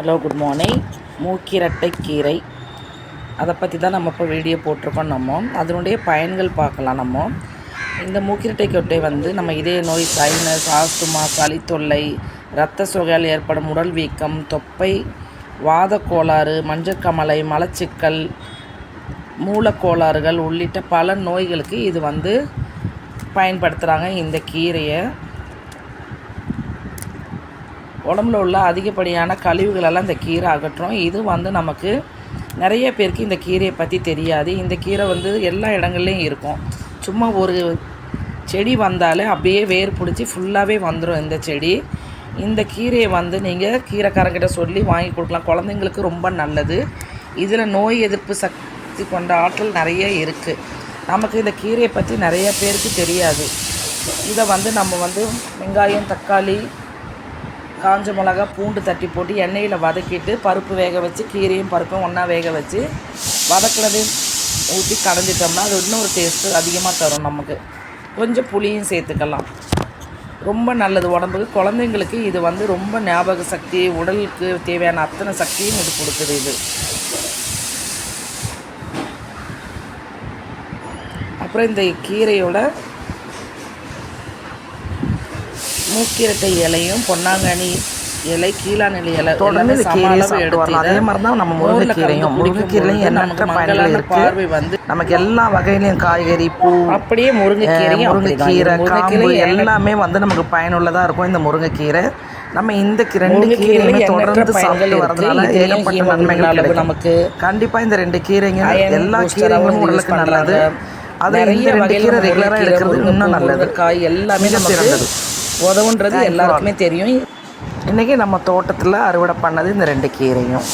Hello good morning மூக்கிரட்டை கீரை. அதை பற்றி தான் நம்ம இப்போ வீடியோ போட்டிருக்கோம் நம்ம. அதனுடைய பயன்கள் பார்க்கலாம் நம்ம. இந்த மூக்கிரட்டை கொட்டை வந்து நம்ம இதய நோய் சைனஸ் ஆஸ்துமா சளி தொல்லை இரத்த சுகையால் ஏற்படும் உடல் வீக்கம் தொப்பை வாத கோளாறு மஞ்சக்கமலை மலச்சிக்கல் மூலக்கோளாறுகள் உள்ளிட்ட பல நோய்களுக்கு இது வந்து பயன்படுத்துகிறாங்க இந்த கீரையை. உடம்புல உள்ள அதிகப்படியான கழிவுகளெல்லாம் இந்த கீரை அகற்றும். இது வந்து நமக்கு நிறைய பேருக்கு இந்த கீரையை பற்றி தெரியாது. இந்த கீரை வந்து எல்லா இடங்கள்லையும் இருக்கும். சும்மா ஒரு செடி வந்தாலே அப்படியே வேர் பிடிச்சி ஃபுல்லாகவே வந்துடும் இந்த செடி. இந்த கீரையை வந்து நீங்கள் கீரைக்காரங்கிட்ட சொல்லி வாங்கி கொடுக்கலாம். குழந்தைங்களுக்கு ரொம்ப நல்லது. இதில் நோய் எதிர்ப்பு சக்தி கொண்ட ஆற்றல் நிறைய இருக்குது நமக்கு இந்த கீரையை பற்றி நிறைய பேருக்கு தெரியாது. இதை வந்து நம்ம வந்து வெங்காயம் தக்காளி காஞ்ச மிளகா பூண்டு தட்டி போட்டு எண்ணெயில் வதக்கிட்டு பருப்பு வேக வச்சு கீரையும் பருப்பும் ஒன்றா வேக வச்சு வதக்குனதையும் ஊற்றி கடைஞ்சிட்டோம்னா அது இன்னொரு டேஸ்ட்டு அதிகமாக தரும் நமக்கு. கொஞ்சம் புளியும் சேர்த்துக்கலாம். ரொம்ப நல்லது உடம்புக்கு. குழந்தைங்களுக்கு இது வந்து ரொம்ப ஞாபக சக்தி உடலுக்கு தேவையான அத்தனை சக்தியும் இது கொடுக்குது இது. அப்புறம் இந்த கீரையோட மூக்கிரட்டை இலையும் பொன்னாங்கண்ணி இலை கீழாநெல்லி இலை தொடர்ந்து எல்லாமே இந்த சம கீரையை அளவு சாப்பிட்டு எடுத்து. அதே மாதிரி தான் நம்ம முருங்கைக்கீரையும் முருங்கைக்கீரையும் எண்ணற்ற நமக்கு பயன்கள் மக்களான இருக்கு பார்வை வந்து நமக்கு எல்லா வகையிலையும் காய்கறி பூ அப்படியே முருங்கைக்கீரையும் முருங்கைக்கீரை. காம்பு எல்லாமே வந்து நமக்கு பயனுள்ளதாக இருக்கும் இந்த முருங்கைக்கீரை நம்ம இந்த ரெண்டு கீரையுமே தொடர்ந்து சாப்பிட்டு. வரதுனால ஏகப்பட்ட நன்மைகள் கிடைக்கும் நமக்கு கண்டிப்பாக இந்த ரெண்டு கீரைங்க எல்லா கீரைகளும் உடலுக்கு நல்லது. அது இந்த ரெண்டு கீரை ரெகுலராக எடுக்கிறது இன்னும் நல்லது முருங்கைக்காய் எல்லாமே மிக நமக்கு சிறந்தது. உதவுன்றது. எல்லாருக்குமே தெரியும் இன்றைக்கி நம்ம தோட்டத்தில் அறுவடை பண்ணது இந்த ரெண்டு கீரையும்